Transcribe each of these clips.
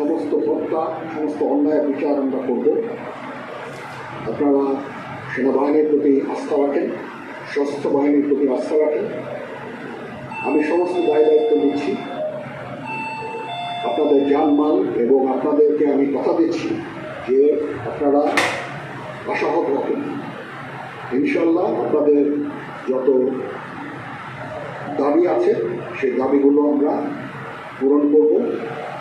সমস্ত হত্যা সমস্ত অন্যায় বিচার আমরা করব। আপনারা সেনাবাহিনীর প্রতি আস্থা রাখেন, সশস্ত্র বাহিনীর প্রতি আস্থা রাখেন। আমি সমস্ত দায় দায়িত্ব দিচ্ছি আপনাদের জানমাল এবং আপনাদেরকে আমি কথা দিচ্ছি যে আপনারা আশাহত হবেন ইনশাল্লাহ আপনাদের যত দাবি আছে, সেই দাবিগুলো আমরা পূরণ করব।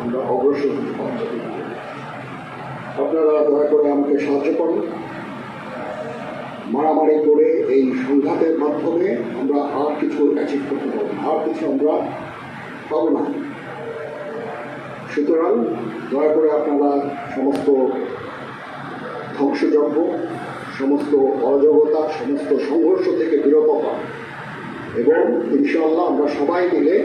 আমরা পারব আপনারা দয়া করে আমাকে সাহায্য করুন। মারামারি করে এই সংঘাতের মাধ্যমে আমরা আর কিছু অ্যাচিভ করতে পারব আর কিছু আমরা পাবো না। সুতরাং দয়া করে আপনারা সমস্ত ধ্বংসযজ্ঞ, সমস্ত অরাজকতা, সমস্ত সংঘর্ষ থেকে বিরত হন। এবং ইনশাল্লাহ আমরা সবাই মিলে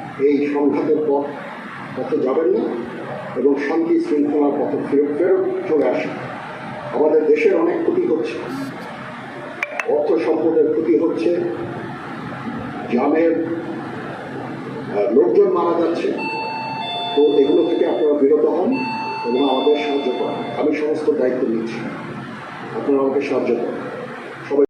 এই সংঘাতের পথ পথে যাবেন না এবং শান্তি শৃঙ্খলার পথে ফেরত ফেরত চলে আসেন। আমাদের দেশের অনেক ক্ষতি হচ্ছে। অর্থ সম্পদের ক্ষতি হচ্ছে। আহ, লোকজন মারা যাচ্ছে। তো এগুলো থেকে আপনারা বিরত হন এবং আমাদের সাহায্য করেন। আমি সমস্ত দায়িত্ব নিচ্ছি। আপনারা আমাকে সাহায্য করেন।